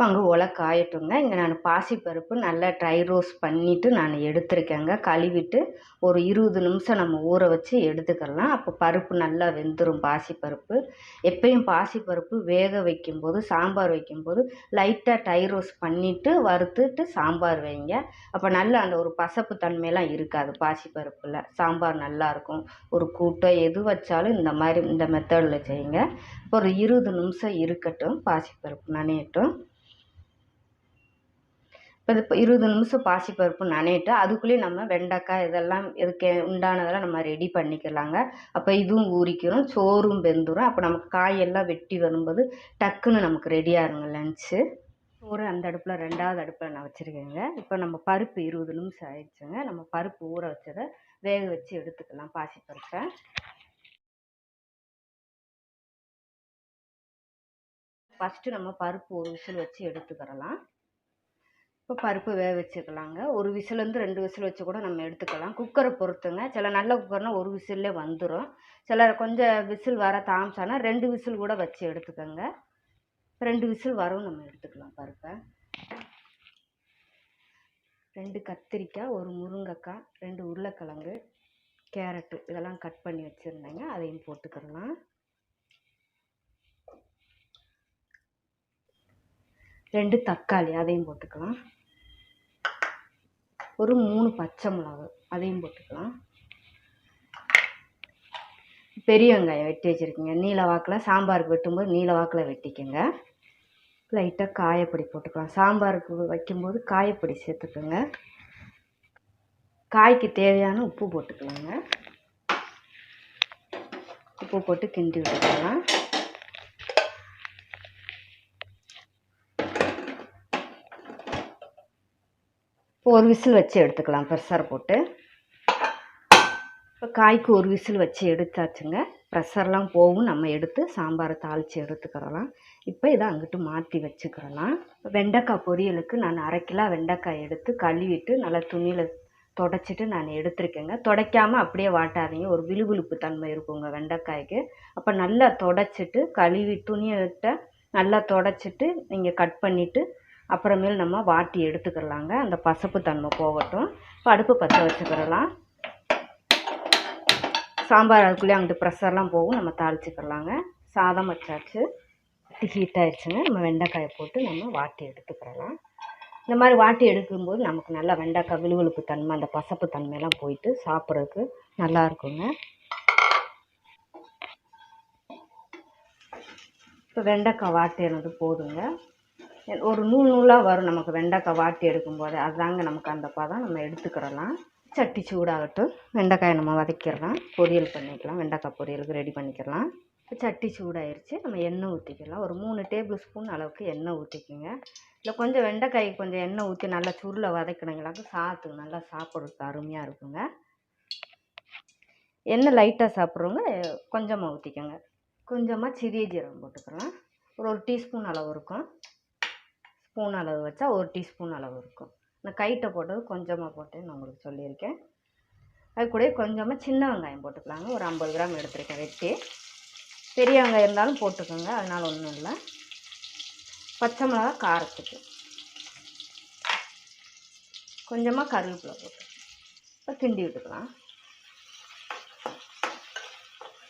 இப்போ அங்கே உலை காயட்டுங்க. இங்கே நான் பாசிப்பருப்பு நல்லா ட்ரை ரோஸ்ட் பண்ணிவிட்டு நான் எடுத்திருக்கேங்க. கழுவிட்டு ஒரு இருபது நிமிஷம் நம்ம ஊற வச்சு எடுத்துக்கலாம். அப்போ பருப்பு நல்லா வெந்துடும் பாசிப்பருப்பு எப்பயும் பாசிப்பருப்பு வேக வைக்கும்போது சாம்பார் வைக்கும்போது லைட்டாக ட்ரை ரோஸ்ட் பண்ணிவிட்டு வறுத்துட்டு சாம்பார் வைங்க. அப்போ நல்லா அந்த ஒரு பசப்பு தன்மையெல்லாம் இருக்காது பாசிப்பருப்பில் சாம்பார் நல்லாயிருக்கும் ஒரு கூட்டோ எது வச்சாலும் இந்த மாதிரி இந்த மெத்தடில் செய்யுங்க. இப்போ ஒரு இருபது நிமிஷம் இருக்கட்டும். பாசிப்பருப்பு நனையட்டும். இப்போ இது இருபது நிமிஷம் பாசிப்பருப்பு நனையிட்டு அதுக்குள்ளேயே நம்ம வெண்டைக்காய் இதெல்லாம் இதுக்கு உண்டானதெல்லாம் நம்ம ரெடி பண்ணிக்கலாங்க. அப்போ இதுவும் ஊறிக்கிறோம் சோறும் வெந்துடும் அப்போ நமக்கு காயெல்லாம் வெட்டி வரும்போது டக்குன்னு நமக்கு ரெடியாக இருங்க லன்ச்சு சோறு அந்த அடுப்பில் ரெண்டாவது அடுப்பில் நான் வச்சுருக்கேங்க. இப்போ நம்ம பருப்பு இருபது நிமிஷம் ஆயிடுச்சுங்க. நம்ம பருப்பு ஊற வச்சதை வேக வச்சு எடுத்துக்கலாம் பாசிப்பருப்பை ஃபஸ்ட்டு நம்ம பருப்பு ஒரு விசில் வச்சு எடுத்துக்கிறலாம். இப்போ பருப்பு வேக வச்சுக்கலாங்க. ஒரு விசிலேருந்து ரெண்டு விசில் வச்சு கூட நம்ம எடுத்துக்கலாம். குக்கரை பொறுத்துங்க. சில நல்ல குக்கர்னால் ஒரு விசில்லே வந்துடும் சில கொஞ்சம் விசில் வர தாமசானா ரெண்டு விசில் கூட வச்சு எடுத்துக்கோங்க. ரெண்டு விசில் வரும் நம்ம எடுத்துக்கலாம் பருப்பை. ரெண்டு கத்திரிக்காய் ஒரு முருங்கைக்காய் ரெண்டு உருளைக்கிழங்கு கேரட்டு இதெல்லாம் கட் பண்ணி வச்சுருந்தேங்க. அதையும் போட்டுக்கிடலாம் ரெண்டு தக்காளி அதையும் போட்டுக்கலாம். ஒரு மூணு பச்சை மிளகு. அதையும் போட்டுக்கலாம். பெரிய வெங்காயம் வெட்டி வச்சுருக்கீங்க. நீல வாக்கில் சாம்பாருக்கு வெட்டும்போது நீல வாக்கில் வெட்டிக்கோங்க. லைட்டாக காயப்பொடி போட்டுக்கலாம். சாம்பாருக்கு வைக்கும்போது காயப்பொடி சேர்த்துக்கோங்க. காய்க்கு தேவையான உப்பு போட்டுக்கலாங்க. உப்பு போட்டு கிண்டி விட்டுக்கலாம். இப்போ ஒரு விசில் வச்சு எடுத்துக்கலாம். ப்ரெஷர் போட்டு. இப்போ காய்க்கு ஒரு விசில் வச்சு எடுத்தாச்சுங்க. ப்ரெஷர்லாம் போகும். நம்ம எடுத்து சாம்பாரை தாளித்து எடுத்துக்கிறலாம். இப்போ இதை அங்கிட்டு மாற்றி வச்சுக்கிறலாம். வெண்டைக்காய் பொரியலுக்கு நான் அரை கிலோ வெண்டைக்காய் எடுத்து கழுவிட்டு நல்லா துணியில் தொடச்சிட்டு நான் எடுத்திருக்கேங்க. துடைக்காமல் அப்படியே வாட்டாதீங்க. ஒரு விழுவிழுப்பு தன்மை இருக்குங்க வெண்டைக்காய்க்கு. அப்போ நல்லா தொடச்சிட்டு கழுவி துணியை விட்ட நல்லா தொடச்சிட்டு நீங்கள் கட் பண்ணிவிட்டு அப்புறமேல் நம்ம வாட்டி எடுத்துக்கிறலாங்க அந்த பசப்பு தன்மை போகட்டும். இப்போ அடுப்பு பற்ற வச்சுக்கிறலாம் சாம்பார் அதுக்குள்ளேயே அங்கிட்டு ப்ரெஷர்லாம் போகும். நம்ம தாளிச்சுக்கிறலாங்க சாதம் வச்சாச்சு. ஹீட் ஆயிடுச்சுங்க. நம்ம வெண்டைக்காயை போட்டு நம்ம வாட்டி எடுத்துக்கிறலாம் இந்த மாதிரி வாட்டி எடுக்கும்போது நமக்கு நல்லா வெண்டைக்காய் விழுவிழுப்பு தன்மை அந்த பசப்பு தன்மையெல்லாம் போயிட்டு சாப்பிட்றதுக்கு நல்லா இருக்குங்க. இப்போ வெண்டைக்காய் வாட்டினது போதுங்க. ஒரு நூல் நூலாக வரும் நமக்கு. வெண்டைக்காய் வாட்டி எடுக்கும்போது அதுதாங்க நமக்கு அந்த பதம். நம்ம எடுத்துக்கிறலாம். சட்டி சூடாகட்டும். வெண்டைக்காயை நம்ம வதக்கிடலாம். பொரியல் பண்ணிக்கலாம். வெண்டைக்காய் பொரியலுக்கு ரெடி பண்ணிக்கலாம். சட்டி சூடாயிருச்சு. நம்ம எண்ணெய் ஊற்றிக்கலாம் ஒரு மூணு டேபிள் ஸ்பூன் அளவுக்கு எண்ணெய் ஊற்றிக்கோங்க இல்லை கொஞ்சம் வெண்டைக்காய்க்கு கொஞ்சம் எண்ணெய் ஊற்றி நல்லா சுருளை வதக்கினங்களாக்கு சாத்துக்கு நல்லா சாப்பிட்றதுக்கு அருமையாக இருக்குங்க. எண்ணெய் லைட்டாக சாப்பிட்றவங்க கொஞ்சமாக ஊற்றிக்கோங்க கொஞ்சமாக சிறிய ஜீரகம் போட்டுக்கலாம். ஒரு ஒரு டீஸ்பூன் அளவு இருக்கும். ஸ்பூன் அளவு வச்சா ஒரு டீஸ்பூன் அளவு இருக்கும். நான் கைட்டை போட்டது கொஞ்சமாக போட்டேன் நான் உங்களுக்கு சொல்லியிருக்கேன். அது கூட கொஞ்சமாக சின்ன வெங்காயம் போட்டுக்கலாங்க. ஒரு ஐம்பது கிராம் எடுத்துருக்கேன் வெட்டி. பெரிய வெங்காயம் இருந்தாலும் போட்டுக்கோங்க. அதனால் ஒன்றும் இல்லை. பச்சை மிளகா காரத்துக்கு. கொஞ்சமாக கருவேப்பிலை போட்டு. இப்போ கிண்டி விட்டுக்கலாம்.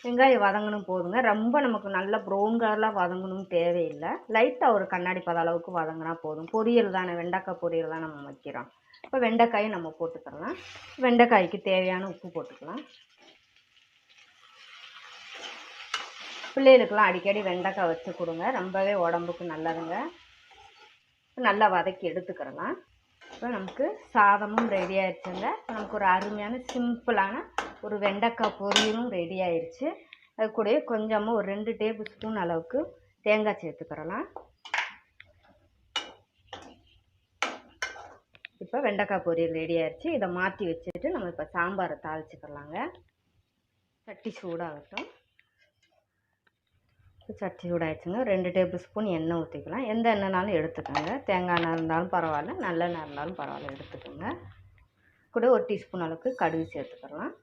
வெங்காயம் வதங்கணும் போதுங்க. ரொம்ப நமக்கு நல்ல ப்ரௌன் கலரில் வதங்கணும்னு தேவையில்லை. லைட்டாக ஒரு கண்ணாடி பத அளவுக்கு வதங்கினா போதும். பொரியல் தானே வெண்டைக்காய் பொரியல் தான் நம்ம வைக்கிறோம். இப்போ வெண்டைக்காயை நம்ம போட்டுக்கலாம். வெண்டைக்காய்க்கு தேவையான உப்பு போட்டுக்கலாம். பிள்ளைகளுக்கெல்லாம் அடிக்கடி வெண்டைக்காய் வச்சு கொடுங்க. ரொம்பவே உடம்புக்கு நல்லதுங்க. நல்லா வதக்கி எடுத்துக்கிறலாம். இப்போ நமக்கு சாதமும் ரெடி ஆயிடுச்சுங்க. நமக்கு ஒரு அருமையான சிம்பிளான ஒரு வெண்டைக்காய் பொரியலும் ரெடி ஆயிடுச்சு அது கூடயே கொஞ்சமாக ஒரு ரெண்டு டேபிள் ஸ்பூன் அளவுக்கு தேங்காய் சேர்த்துக்கிறலாம். இப்போ வெண்டைக்காய் பொரியல் ரெடி ஆயிடுச்சு இதை மாற்றி வச்சுட்டு நம்ம இப்போ சாம்பாரை தாளிச்சுக்கிறலாங்க சட்டி சூடாகட்டும். சட்டி சூடாயிடுச்சுங்க. ரெண்டு டேபிள் ஸ்பூன் எண்ணெய் ஊற்றிக்கலாம் எந்த எண்ணெய்னாலும் எடுத்துக்கோங்க. தேங்காய் எண்ணெய் இருந்தாலும் பரவாயில்ல. நல்லெண்ணெய் இருந்தாலும் பரவாயில்ல. எடுத்துக்கோங்க. கூட ஒரு டீஸ்பூன் அளவுக்கு கடுகு சேர்த்துக்கலாம்.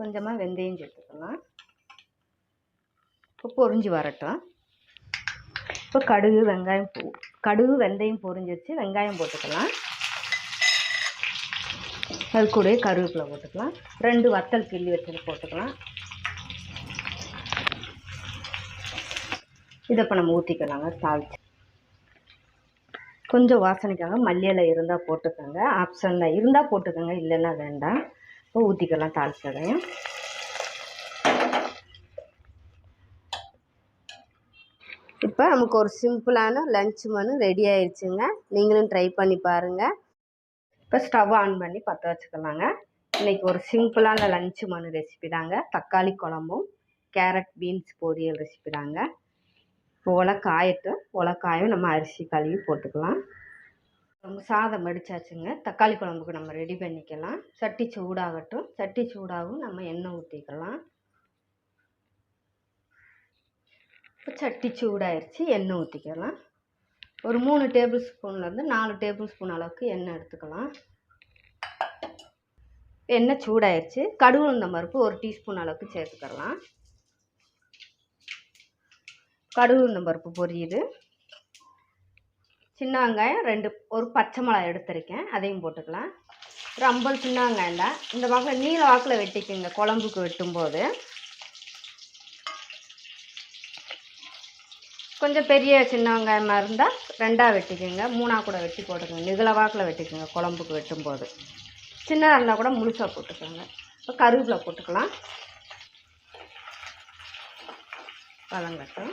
கொஞ்சமாக வெந்தயம் சேர்த்துக்கலாம். இப்போ பொறிஞ்சு வரட்டும். இப்போ கடுகு வெங்காயம் பூ கடுகு வெந்தயம் பொறிஞ்சிருச்சு வெங்காயம் போட்டுக்கலாம். அது கூட கருவேப்பிலை போட்டுக்கலாம். ரெண்டு வத்தல் கிள்ளி வச்சது போட்டுக்கலாம். இதை இப்போ நம்ம ஊற்றிக்கலாங்க தாளிச்சு. கொஞ்சம் வாசனைக்காக மல்லியில் இலை இருந்தால் போட்டுக்கோங்க ஆப்ஷனில் இருந்தால் போட்டுக்கோங்க இல்லைன்னா வேண்டாம். இப்போ ஊற்றிக்கலாம் தாளிச்சதையும் இப்போ நமக்கு ஒரு சிம்பிளான லஞ்ச் மனு ரெடி ஆயிடுச்சுங்க நீங்களும் ட்ரை பண்ணி பாருங்கள் இப்போ ஸ்டவ் ஆன் பண்ணி பற்ற வச்சுக்கலாங்க. இன்றைக்கி ஒரு சிம்பிளான லஞ்ச் மனு ரெசிபி தாங்க. தக்காளி குழம்பும் கேரட் பீன்ஸ் பொரியல் ரெசிபி தாங்க. இப்போ உலக்காயட்டும் உலக்காயும் நம்ம அரிசி கழுவி போட்டுக்கலாம். சாதம் வடித்தாச்சுங்க தக்காளி குழம்புக்கு நம்ம ரெடி பண்ணிக்கலாம். சட்டி சூடாகட்டும். சட்டி சூடாகவும் நம்ம எண்ணெய் ஊற்றிக்கலாம் இப்போ சட்டி சூடாயிருச்சு. எண்ணெய் ஊற்றிக்கலாம் ஒரு மூணு டேபிள் ஸ்பூன்லேருந்து நாலு டேபிள் ஸ்பூன் அளவுக்கு எண்ணெய் எடுத்துக்கலாம். எண்ணெய் சூடாயிருச்சு. கடுகு உளுந்தம் பருப்பு ஒரு டீஸ்பூன் அளவுக்கு சேர்த்துக்கலாம். கடுகு உளுந்தம் பருப்பு பொரியுது. சின்ன வெங்காயம் ரெண்டு ஒரு பச்சை மிளகா எடுத்திருக்கேன். அதையும் போட்டுக்கலாம். ஒரு ஐம்பது சின்ன வெங்காயம் தான் இந்த வாக்கில் நீல வாக்கில் வெட்டிக்குங்க குழம்புக்கு வெட்டும்போது. கொஞ்சம் பெரிய சின்ன வெங்காயமாக இருந்தால் ரெண்டாக வெட்டிக்குங்க. மூணாக கூட வெட்டி போட்டுக்கோங்க. நிகழ வாக்கில் வெட்டிக்குங்க குழம்புக்கு வெட்டும்போது. சின்னதாக இருந்தால் கூட முழுசாக போட்டுக்கோங்க. இப்போ கருவேப்பிலை போட்டுக்கலாம். பழங்கட்டும்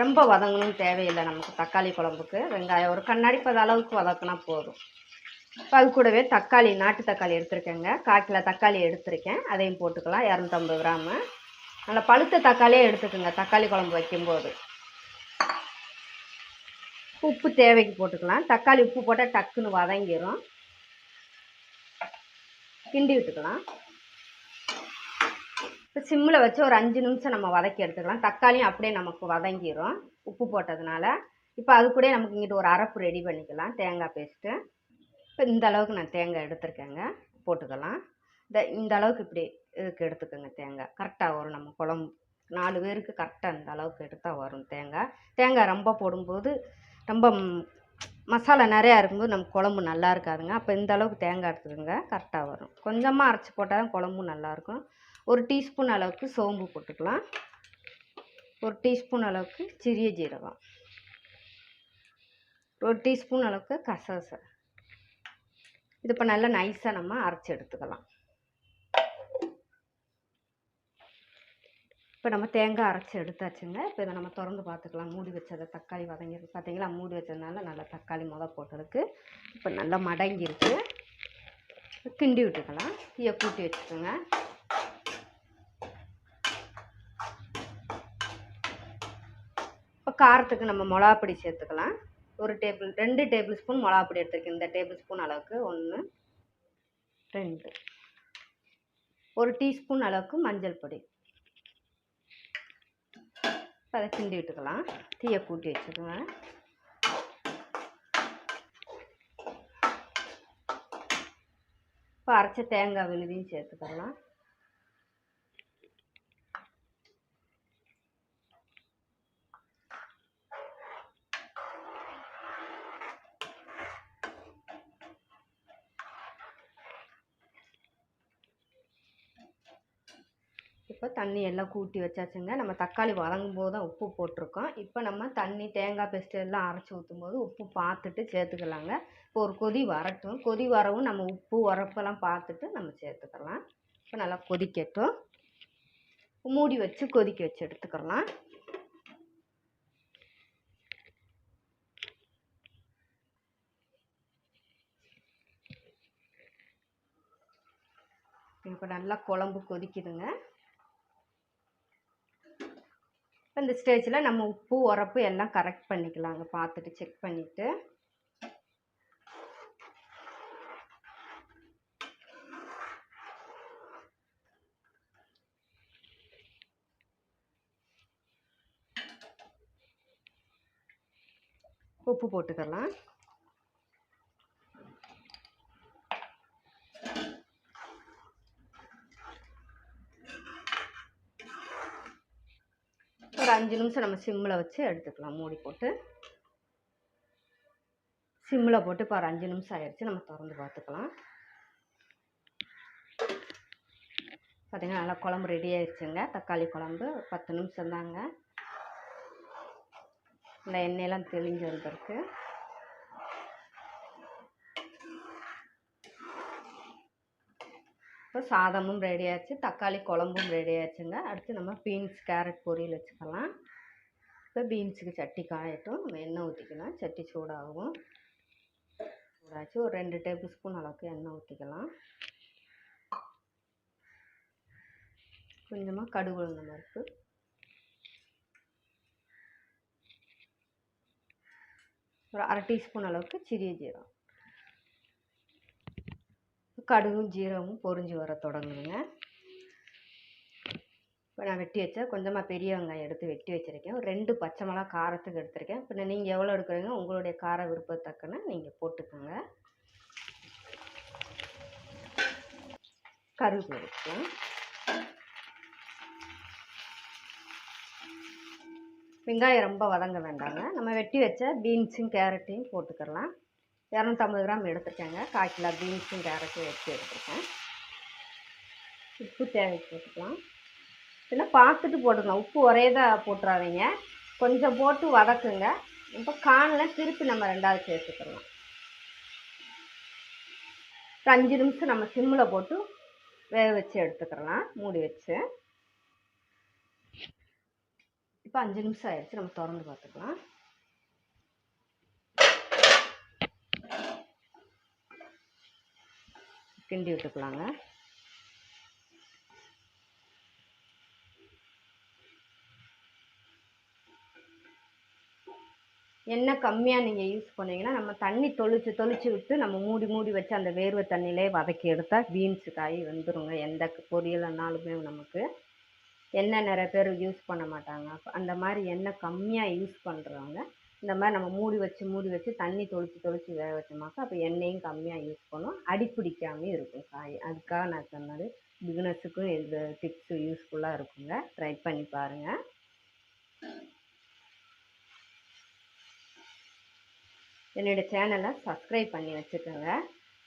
ரொம்ப வதங்கணும்னு தேவையில்லை நமக்கு தக்காளி குழம்புக்கு. வெங்காயம் ஒரு கண்ணாடி பத அளவுக்கு வதக்கினா போதும். இப்போ அது கூடவே தக்காளி நாட்டு தக்காளி எடுத்திருக்கேங்க. கால் கிலோ தக்காளி எடுத்திருக்கேன். அதையும் போட்டுக்கலாம். இரநூத்தம்பது கிராமு. நல்லா பழுத்த தக்காளியே எடுத்துக்கோங்க தக்காளி குழம்பு வைக்கும்போது. உப்பு தேவைக்கு போட்டுக்கலாம். தக்காளி உப்பு போட்டால் டக்குன்னு வதங்கிடும் கிண்டி விட்டுக்கலாம். சிம்மில் வச்சு ஒரு அஞ்சு நிமிஷம் நம்ம வதக்கி எடுத்துக்கலாம். தக்காளியும் அப்படியே நமக்கு வதங்கிடும் உப்பு போட்டதுனால. இப்போ அது கூட நமக்கு இங்கிட்டு ஒரு அரைப்பு ரெடி பண்ணிக்கலாம். தேங்காய் பேஸ்ட்டு இப்போ இந்த அளவுக்கு நான் தேங்காய் எடுத்திருக்கேங்க. போட்டுக்கலாம். இந்த இந்த அளவுக்கு இப்படி இதுக்கு எடுத்துக்கோங்க தேங்காய். கரெக்டாக வரும் நம்ம குழம்பு. நாலு பேருக்கு கரெக்டாக இந்த அளவுக்கு எடுத்தால் வரும் தேங்காய். தேங்காய் ரொம்ப போடும்போது ரொம்ப மசாலா நிறையா இருக்கும்போது நம்ம குழம்பு நல்லா இருக்காதுங்க. அப்போ இந்த அளவுக்கு தேங்காய் எடுத்துக்கோங்க. கரெக்டாக வரும். கொஞ்சமாக அரைச்சி போட்டால் தான் குழம்பும் நல்லாயிருக்கும் ஒரு டீஸ்பூன் அளவுக்கு சோம்பு போட்டுக்கலாம். ஒரு டீஸ்பூன் அளவுக்கு சிறிய ஜீரகம். ஒரு டீஸ்பூன் அளவுக்கு கசகசை. இது இப்போ நல்லா நைஸாக நம்ம அரைச்சி எடுத்துக்கலாம். இப்போ நம்ம தேங்காய் அரைச்சி எடுத்தாச்சுங்க. இப்போ இதை நம்ம திறந்து பார்த்துக்கலாம். மூடி வச்சதை தக்காளி வதங்கிருக்கு பார்த்தீங்களா மூடி வச்சதுனால நல்லா தக்காளி முத போட்டிருக்கு இப்போ நல்லா மடங்கிருக்கு கிண்டி விட்டுக்கலாம். தீயை கூட்டி வச்சுக்கோங்க. காரத்துக்கு நம்ம மிளகாப்பொடி சேர்த்துக்கலாம். ஒரு டேபிள் ரெண்டு டேபிள் ஸ்பூன் மிளகாப்பொடி எடுத்துருக்கேன். இந்த டேபிள் ஸ்பூன் அளவுக்கு ஒன்று ரெண்டு. ஒரு டீஸ்பூன் அளவுக்கு மஞ்சள் பொடி. இப்போ அதை கிண்டி விட்டுக்கலாம். தீயை கூட்டி வச்சுக்குவேன் இப்போ அரைச்ச தேங்காய் விழுதியும் சேர்த்துக்கலாம் இப்போ தண்ணி எல்லாம் கூட்டி வச்சாச்சுங்க. நம்ம தக்காளி வதங்கும் போது தான் உப்பு போட்டிருக்கோம். இப்போ நம்ம தண்ணி தேங்காய் பேஸ்ட்டு எல்லாம் அரைச்சி ஊற்றும் போது உப்பு பார்த்துட்டு சேர்த்துக்கலாங்க. இப்போ ஒரு கொதி வரட்டும். கொதி வரவும் நம்ம உப்பு உரப்பெல்லாம் பார்த்துட்டு நம்ம சேர்த்துக்கலாம். இப்போ நல்லா கொதிக்கட்டும். மூடி வச்சு கொதிக்க வச்சு எடுத்துக்கலாம். இப்போ நல்லா குழம்பு கொதிக்குதுங்க. இப்போ இந்த ஸ்டேஜில் நம்ம உப்பு உரப்பு எல்லாம் கரெக்ட் பண்ணிக்கலாங்க. பார்த்துட்டு செக் பண்ணிவிட்டு உப்பு போட்டுக்கலாம் ஒரு அஞ்சு நிமிஷம் நம்ம சிம்மில் வச்சு எடுத்துக்கலாம். மூடி போட்டு. சிம்மில் போட்டு இப்போ ஒரு அஞ்சு நிமிஷம் ஆயிடுச்சு. நம்ம திறந்து பார்த்துக்கலாம். பார்த்திங்கன்னா நல்லா குழம்பு ரெடி ஆயிடுச்சுங்க. தக்காளி குழம்பு பத்து நிமிஷம் தாங்க இந்த எண்ணெயெல்லாம் தெளிஞ்சு வந்திருக்கு. இப்போ சாதமும் ரெடி ஆச்சு தக்காளி குழம்பும் ரெடி ஆச்சுங்க. அடுத்து நம்ம பீன்ஸ் கேரட் பொரியல் வச்சுக்கலாம். இப்போ பீன்ஸுக்கு சட்டி காயட்டும். நம்ம எண்ணெய் ஊற்றிக்கலாம் சட்டி சூடாகும். சூடாச்சு. ஒரு ரெண்டு டேபிள் ஸ்பூன் அளவுக்கு எண்ணெய் ஊற்றிக்கலாம் கொஞ்சமாக கடுகு உளுந்த பருப்பு. ஒரு அரை டீஸ்பூன் அளவுக்கு சிறிய ஜீரகம். கடுகும் ஜீரகமும் பொறிஞ்சு வர தொடங்குதுங்க. இப்போ நான் வெட்டி வச்சேன் கொஞ்சமாக பெரிய வெங்காயம் எடுத்து வெட்டி வச்சுருக்கேன். ஒரு ரெண்டு பச்சை மிளகா காரத்துக்கு எடுத்திருக்கேன். இப்போ நீங்கள் எவ்வளோ எடுக்கிறீங்க? உங்களுடைய கார விருப்பத்தக்கன நீங்கள் போட்டுக்கோங்க. கருவேப்பிலை வெங்காயம் ரொம்ப வதங்க வேண்டாங்க. நம்ம வெட்டி வச்ச பீன்ஸும் கேரட்டையும் போட்டுக்கலாம் இரநூத்தம்பது கிராம் எடுத்துருக்கேங்க. கால் கிலோ பீன்ஸும் கேரட்டும் வச்சு எடுத்துருக்கேன். உப்பு தேவை போட்டுக்கலாம். இல்லை பார்த்துட்டு போட்டுக்கலாம். உப்பு ஒரே தான் போட்டுறாதீங்க. கொஞ்சம் போட்டு வதக்குங்க. இப்போ காணில் திருப்பி நம்ம ரெண்டாவது சேர்த்துக்கலாம் ஒரு அஞ்சு நிமிஷம் நம்ம சிம்மில் போட்டு வேக வச்சு எடுத்துக்கலாம் மூடி வச்சு. இப்போ அஞ்சு நிமிஷம் ஆயிடுச்சு. நம்ம திறந்து பார்த்துக்கலாம். கிண்டி விட்டுக்கலாங்க. எண்ணெய் கம்மியாக நீங்கள் யூஸ் பண்ணிங்கன்னா நம்ம தண்ணி தொளிச்சு தொளிச்சு விட்டு நம்ம மூடி மூடி வச்சு அந்த வேர்வை தண்ணியிலே வதக்கி எடுத்தால் பீன்ஸு காய் வந்துருங்க. எந்த பொரியலனாலுமே நமக்கு எண்ணெய் நிறைய பேர் யூஸ் பண்ண மாட்டாங்க. அந்த மாதிரி எண்ணெய் கம்மியாக யூஸ் பண்ணுறவங்க இந்த மாதிரி நம்ம மூடி வச்சு மூடி வச்சு தண்ணி தொளிச்சு தொளிச்சு வேக வச்சோமாக்கா அப்போ எண்ணெயும் கம்மியாக யூஸ் பண்ணும் அடி பிடிக்காமையும் இருக்கும் காய். அதுக்காக நான் சொன்னது பிகினர்ஸுக்கும் இந்த டிப்ஸு யூஸ்ஃபுல்லாக இருக்குங்க. ட்ரை பண்ணி பாருங்கள் என்னோடய சேனலை சப்ஸ்கிரைப் பண்ணி வச்சுக்கோங்க.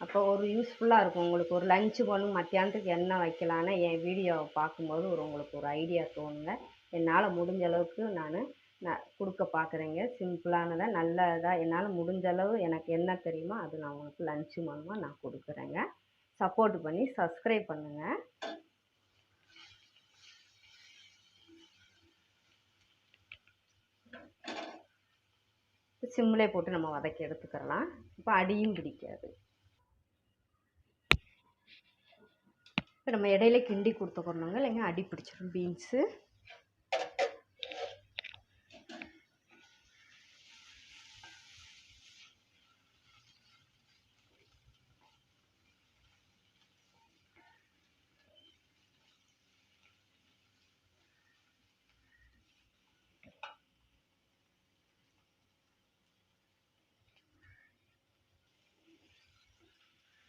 அப்போ ஒரு யூஸ்ஃபுல்லாக இருக்கும். உங்களுக்கு ஒரு லஞ்சு போகணும் மத்தியானத்துக்கு என்ன வைக்கலான்னு என் வீடியோவை பார்க்கும்போது ஒரு உங்களுக்கு ஒரு ஐடியா தோணுங்க. என்னால் முடிஞ்ச அளவுக்கு நான் நான் கொடுக்க பார்க்குறேங்க சிம்பிளானதாக நல்லதாக என்னால் முடிஞ்ச அளவு எனக்கு என்ன தெரியுமோ அது நான் உங்களுக்கு லஞ்சு மூலமாக நான் கொடுக்குறேங்க. சப்போர்ட் பண்ணி சப்ஸ்கிரைப் பண்ணுங்கள் சிம்மிலே போட்டு நம்ம வதக்கி எடுத்துக்கிறலாம் இப்போ அடியும் பிடிக்காது. இப்போ நம்ம இடையில கிண்டி கொடுத்துக்கணுங்க. இல்லைங்க அடி பிடிச்சிடும் பீன்ஸு.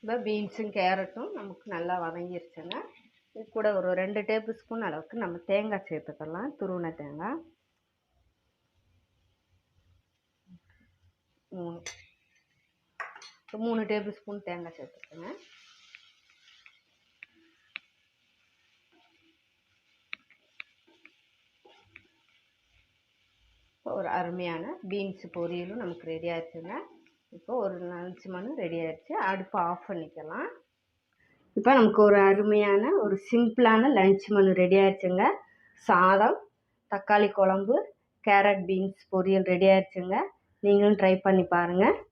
இப்போ பீன்ஸும் கேரட்டும் நமக்கு நல்லா வதங்கிருச்சுங்க. இது கூட ஒரு ரெண்டு டேபிள் ஸ்பூன் அளவுக்கு நம்ம தேங்காய் சேர்த்துக்கலாம் துருவின தேங்காய். மூணு. மூணு டேபிள் ஸ்பூன் தேங்காய் சேர்த்துக்கோங்க. ஒரு அருமையான பீன்ஸ் பொரியலும் நமக்கு ரெடி ஆச்சுங்க இப்போ ஒரு லஞ்ச் மணி ரெடி ஆயிடுச்சு. அடுப்பை ஆஃப் பண்ணிக்கலாம். இப்போ நமக்கு ஒரு அருமையான ஒரு சிம்பிளான லஞ்ச் மனு ரெடி ஆயிடுச்சுங்க. சாதம் தக்காளி குழம்பு கேரட் பீன்ஸ் பொரியல் ரெடி ஆயிடுச்சுங்க. நீங்களும் ட்ரை பண்ணி பாருங்கள்